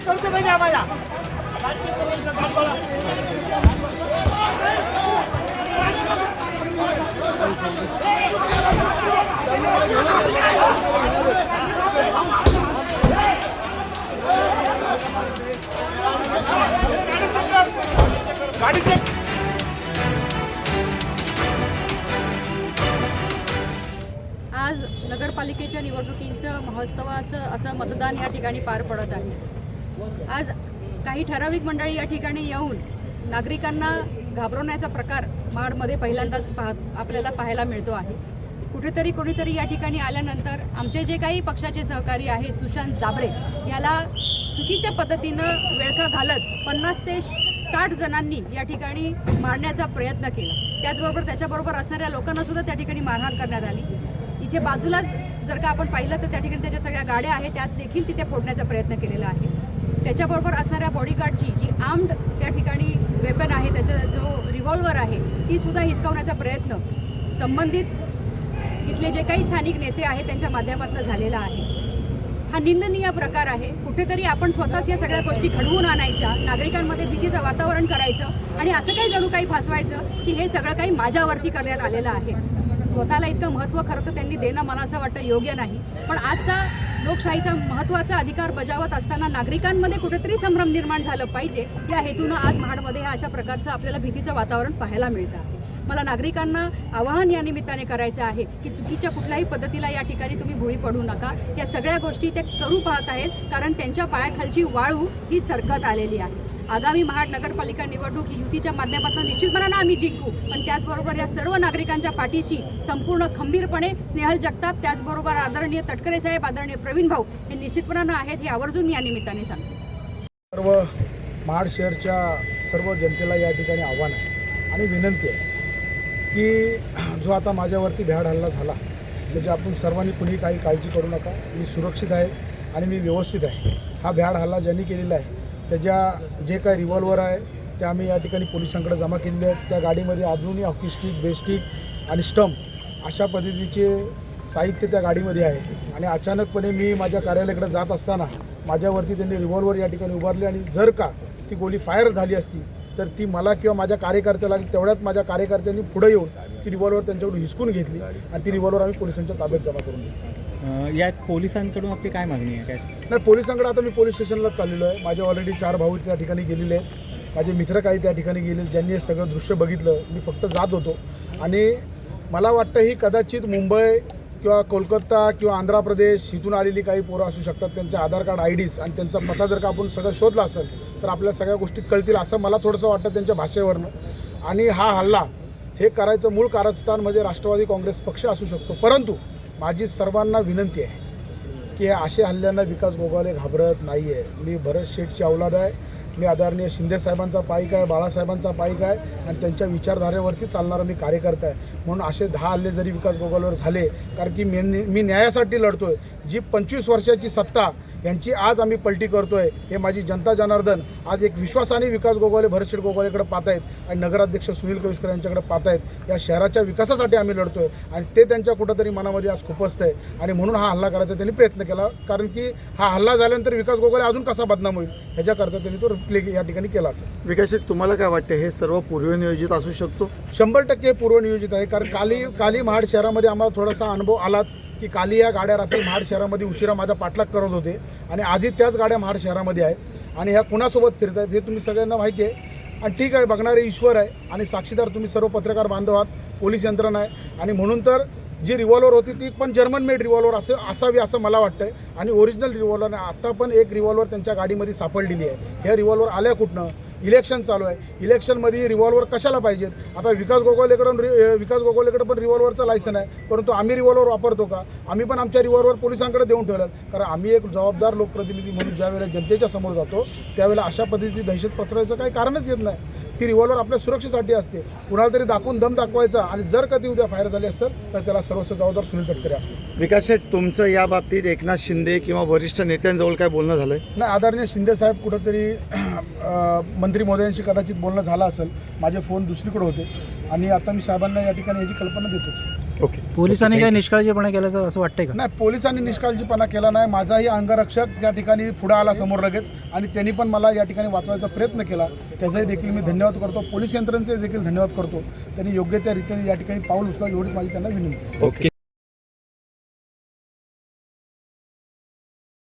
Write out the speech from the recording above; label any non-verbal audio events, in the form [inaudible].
करतो पाहिजे आम्हाला आज नगरपालिकेच्या निवडणुकीचं महत्त्वाचं असं मतदान या ठिकाणी पार पडत आहे. आज काही ठराविक मंडळी या ठिकाणी येऊन नागरिकांना घाबरवण्याचा प्रकार महाडमध्ये पहिल्यांदाच पाह आपल्याला पाहायला मिळतो आहे. कुठेतरी कोणीतरी या ठिकाणी आल्यानंतर आमचे जे काही पक्षाचे सहकारी आहेत सुशांत जाबरे याला चुकीच्या पद्धतीनं वेळखा घालत पन्नास ते साठ जणांनी या ठिकाणी मारण्याचा प्रयत्न केला. त्याचबरोबर त्याच्याबरोबर असणाऱ्या लोकांनासुद्धा त्या ठिकाणी मारहाण करण्यात आली. इथे बाजूलाच जर का आपण पाहिलं तर त्या ठिकाणी त्याच्या सगळ्या गाड्या आहेत त्यात देखील तिथे फोडण्याचा प्रयत्न केलेला आहे. त्याच्याबरोबर असणाऱ्या बॉडीगार्डची जी आर्म्ड त्या ठिकाणी वेपन आहे त्याचा जो रिव्हॉल्वर आहे ती सुद्धा हिसकावण्याचा प्रयत्न संबंधित इथले जे काही स्थानिक नेते आहेत त्यांच्या माध्यमातून झालेला आहे. हा निंदनीय प्रकार आहे. कुठेतरी आपण स्वतःच या सगळ्या गोष्टी घडवून आणायच्या नागरिकांमध्ये भीतीचं वातावरण करायचं आणि असं काही जणू काही फासवायचं की हे सगळं काही माझ्यावरती करण्यात आलेलं आहे. स्वतःला इतकं महत्त्व खरं तर त्यांनी देणं मला असं वाटतं योग्य नाही. पण आजचा लोकशाहीचा महत्त्वाचा अधिकार बजावत असताना नागरिकांमध्ये कुठेतरी संभ्रम निर्माण झालं पाहिजे. या हेतूनं आज महाडमध्ये ह्या अशा प्रकारचं आपल्याला भीतीचं वातावरण पाहायला मिळतं आहे. मला नागरिकांना आवाहन या निमित्ताने करायचं आहे की चुकीच्या कुठल्याही पद्धतीला या ठिकाणी तुम्ही भुळी पडू नका. या सगळ्या गोष्टी ते करू पाहत आहेत कारण त्यांच्या पायाखालची वाळू ही सरकत आलेली आहे. आगामी महाड नगरपालिका निवडणूक ही युतीच्या माध्यमातून निश्चितपणानं आम्ही जिंकू. पण त्याचबरोबर या सर्व नागरिकांच्या पाठीशी संपूर्ण खंबीरपणे स्नेहल जगताप त्याचबरोबर आदरणीय तटकरे साहेब आदरणीय प्रवीण भाऊ हे निश्चितपणानं आहेत हे आवर्जून या निमित्ताने सांगतो. सर्व महाड शहरच्या सर्व जनतेला या ठिकाणी आव्हान आहे आणि विनंती आहे. की जो आता माझ्यावरती भ्याड हल्ला झाला म्हणजे आपण सर्वांनी कुणी काही काळजी करू नका मी सुरक्षित आहे आणि मी व्यवस्थित आहे. हा भ्याड हल्ला ज्यांनी केलेला आहे त्याच्या जे काही रिव्हॉल्वर आहे ते आम्ही या ठिकाणी पोलिसांकडे जमा केलेले आहेत. त्या गाडीमध्ये अजूनही हॉकी स्टिक बेस्टिक आणि स्टंप अशा पद्धतीचे साहित्य त्या गाडीमध्ये आहे. आणि अचानकपणे मी माझ्या कार्यालयाकडे जात असताना माझ्यावरती त्यांनी रिव्हॉल्वर या ठिकाणी उभारले आणि जर का ती गोळी फायर झाली असती तर ती मला किंवा माझ्या कार्यकर्त्याला तेवढ्यात माझ्या कार्यकर्त्यांनी पुढे येऊन ती रिव्हॉल्वर त्यांच्याकडून हिसकून घेतली आणि ती रिव्हॉल्वर आम्ही पोलिसांच्या ताब्यात जमा करून दिली. यात पोलिसांकडून आपली काय मागणी आहे? काय? नाही पोलिसांकडे आता मी पोलीस स्टेशनलाच चाललेलो आहे. माझे ऑलरेडी चार भाऊ त्या ठिकाणी गेलेले आहेत. माझे मित्र काही त्या ठिकाणी गेले ज्यांनी हे सगळं दृश्य बघितलं. मी फक्त जात होतो. आणि मला वाटतं ही कदाचित मुंबई किंवा कोलकाता किंवा आंध्र प्रदेश इथून आलेली काही पोरं असू शकतात त्यांचे आधार कार्ड आय डीज आणि त्यांचा पत्ता जर का आपण सगळं शोधला असेल तर आपल्या सगळ्या गोष्टी कळतील असं मला थोडंसं वाटतं त्यांच्या भाषेवरनं. आणि हा हल्ला हे करायचं मूळ कारस्थान म्हणजे राष्ट्रवादी काँग्रेस पक्ष असू शकतो. परंतु माझी सर्वांना विनंती आहे की असे हल्ल्यांना विकास गोगावले घाबरत नाही आहे मी भरत शेठची अवलाद आहे. मी आदरणीय शिंदे साहेबांचा पाईक आहे बाळासाहेबांचा पाईक आहे आणि त्यांच्या विचारधारेवरती चालणारा मी कार्यकर्ता आहे. म्हणून असे दहा हल्ले जरी विकास गोगावलेवर झाले कारण की मी मी न्यायासाठी लढतो आहे जी पंचवीस वर्षाची सत्ता यांची आज आम्ही पलटी करतो आहे हे माझी जनता जनार्दन आज एक विश्वासाने विकास गोगावले भरतशेठ गोगावलेकडे पाहत आहेत आणि नगराध्यक्ष सुनील कविस्कर यांच्याकडे पाहत आहेत या शहराच्या विकासासाठी आम्ही लढतो आहे आणि ते त्यांच्या कुठंतरी मनामध्ये आज खुपसत आहे. आणि म्हणून हा हल्ला करायचा त्यांनी प्रयत्न केला कारण की हा हल्ला झाल्यानंतर विकास गोगावले अजून कसा बदनाम होईल ह्याच्याकरता त्यांनी तो प्ले या ठिकाणी केला असेल विकास तुम्हाला काय वाटतं हे सर्व पूर्वनियोजित असू शकतो? शंभर टक्के पूर्वनियोजित आहे कारण काली काली महाड शहरामध्ये आम्हाला थोडासा अनुभव आलाच की काली या गाड्या रात्री महाड शहरामध्ये उशिरा माझा पाठलाग करत होते आणि आजही त्याच गाड्या महाड शहरामध्ये आहेत आणि ह्या कुणासोबत फिरत आहेत हे तुम्ही सगळ्यांना माहिती आहे. आणि ठीक आहे बघणारे ईश्वर आहे आणि साक्षीदार तुम्ही सर्व पत्रकार बांधव आहात पोलीस यंत्रणा आहे. आणि म्हणून तर जी रिव्हॉल्वर होती ती पण जर्मन मेड रिव्हॉल्वर असं असावी असं मला वाटतं आणि ओरिजिनल रिव्हॉल्वर आता पण एक रिव्हॉल्वर त्यांच्या गाडीमध्ये सापडलेली आहे. ह्या रिव्हॉल्वर आल्या कुठनं? इलेक्शन चालू आहे. इलेक्शनमध्ये रिव्हॉल्वर कशाला पाहिजेत? आता विकास गोगोलेकडून रि- विकास गोगोलेकडे पण रिव्हॉल्वरचं लायसन आहे. परंतु आम्ही रिव्हॉल्वर वापरतो का? आम्ही पण आमच्या रिव्हॉल्वर पोलिसांकडे देऊन ठेवलं कारण आम्ही एक जबाबदार लोकप्रतिनिधी म्हणून ज्यावेळेला जनतेच्या समोर जातो त्यावेळेला अशा पद्धतीची दहशत पसरवायचं काही कारणच येत नाही. ती रिव्हॉल्वर आपल्या सुरक्षेसाठी असते. कुणाला तरी दाखवून दम दाखवायचा आणि जर कधी उद्या फायर झाली असेल तर त्याला सर्वस्व जबाबदार सुनील तटकरे असते विकास शेठ तुमचं या बाबतीत एकनाथ शिंदे किंवा वरिष्ठ नेत्यांजवळ काय बोलणं झालंय? नाही आदरणीय शिंदे साहेब कुठंतरी [clears throat] मंत्री महोदयांशी कदाचित बोलणं झालं असेल. माझे फोन दुसरीकडे होते. आणि आता मी साहेबांना या ठिकाणी याची कल्पना देतोच. ओके. पोलिसांनी काय निष्काळजीपणा केल्याचं असं वाटतंय का? नाही पोलिसांनी निष्काळजीपणा केला नाही. माझाही अंगरक्षक या ठिकाणी पुढे आला समोर लगेच. आणि त्यांनी पण मला या ठिकाणी वाचवायचा प्रयत्न केला. त्याचाही देखील मी धन्यवाद करतो. पोलीस यंत्रणेचे देखील धन्यवाद करतो. त्यांनी योग्य त्या रीतीने या ठिकाणी पाऊल उचला एवढीच माझी त्यांना विनंती. ओके.